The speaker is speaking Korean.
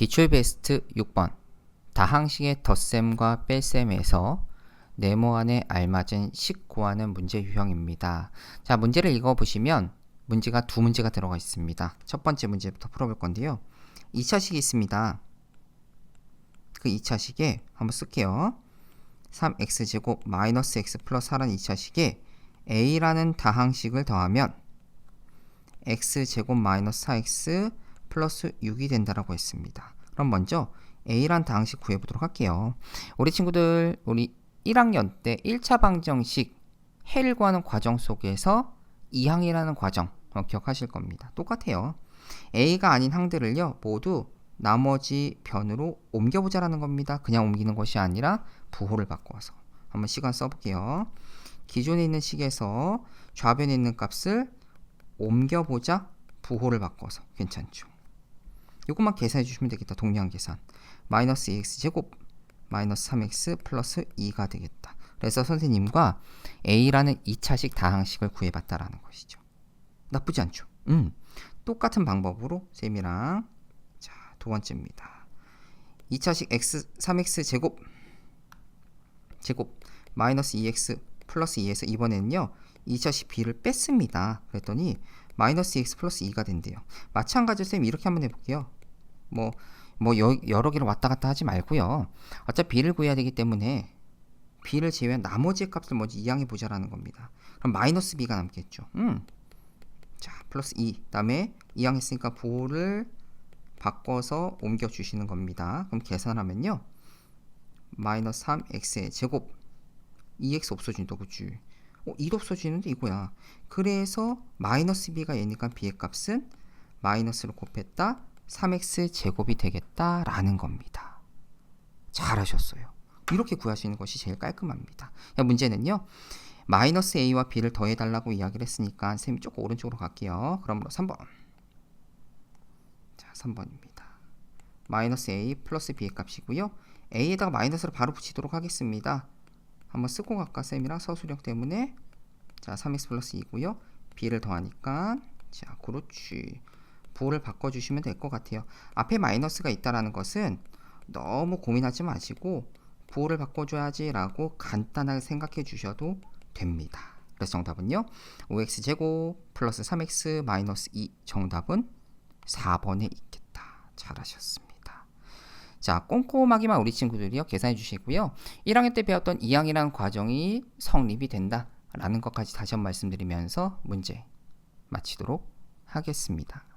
기출 베스트 6번 다항식의 덧셈과 뺄셈에서 네모안에 알맞은 식 구하는 문제 유형입니다. 자, 문제를 읽어보시면 문제가 두 문제가 들어가 있습니다. 첫 번째 문제부터 풀어볼 건데요. 2차식이 있습니다. 그 2차식에 한번 쓸게요. 3x제곱 마이너스 x 플러스 4라는 2차식에 a라는 다항식을 더하면 x제곱 마이너스 4x 플러스 6이 된다라고 했습니다. 그럼 먼저 a란 다항식 구해보도록 할게요. 우리 친구들 우리 1학년 때 1차 방정식 해를 구하는 과정 속에서 2항이라는 과정 어, 기억하실 겁니다. 똑같아요. a가 아닌 항들을요 모두 나머지 변으로 옮겨보자라는 겁니다. 그냥 옮기는 것이 아니라 부호를 바꿔서 한번 시간 써볼게요. 기존에 있는 식에서 좌변에 있는 값을 옮겨보자 부호를 바꿔서 괜찮죠. 이것만 계산해 주시면 되겠다. 동량 계산. 마이너스 2x 제곱 마이너스 3x 플러스 2가 되겠다. 그래서 선생님과 a라는 2차식 다항식을 구해봤다라는 것이죠. 나쁘지 않죠. 음, 똑같은 방법으로 쌤이랑 자, 두 번째입니다. 2차식 x 3x 제곱 제곱 마이너스 2x 플러스 2에서 이번에는요 2차식 b를 뺐습니다. 그랬더니 마이너스 2x 플러스 2가 된대요. 마찬가지로 쌤 이렇게 한번 해볼게요. 뭐, 뭐 여, 여러 개를 왔다 갔다 하지 말고요. 어차피 b를 구해야 되기 때문에 b를 제외한 나머지의 값을 먼저 이항해 보자라는 겁니다. 그럼 마이너스 b가 남겠죠. 음. 자, 플러스 2. 다음에 이항했으니까 부호를 바꿔서 옮겨 주시는 겁니다. 그럼 계산하면요. 마이너스 3x의 제곱 2x 없어진다 그치 어, 2도 없어지는데 이거야 그래서 마이너스 b가 얘니까 b의 값은 마이너스로 곱했다 3x 제곱이 되겠다라는 겁니다. 잘하셨어요. 이렇게 구하시는 것이 제일 깔끔합니다. 야, 문제는요 마이너스 a와 b를 더해달라고 이야기를 했으니까 쌤이 조금 오른쪽으로 갈게요. 그러므로 3번. 자 3번입니다. 마이너스 a 플러스 b의 값이고요. A에다가 마이너스를 바로 붙이도록 하겠습니다. 한번 쓰고 갈까 쌤이랑? 서술형 때문에. 자 3x 플러스 2고요. B를 더하니까. 자 그렇지 부호를 바꿔주시면 될 것 같아요. 앞에 마이너스가 있다라는 것은 너무 고민하지 마시고 부호를 바꿔줘야지 라고 간단하게 생각해 주셔도 됩니다. 그래서 정답은요. 5x제곱 플러스 3x 마이너스 2 정답은 4번에 있겠다. 잘하셨습니다. 자, 꼼꼼하게만 우리 친구들이요. 계산해 주시고요. 1학년 때 배웠던 2항이라는 과정이 성립이 된다라는 것까지 다시 한번 말씀드리면서 문제 마치도록 하겠습니다.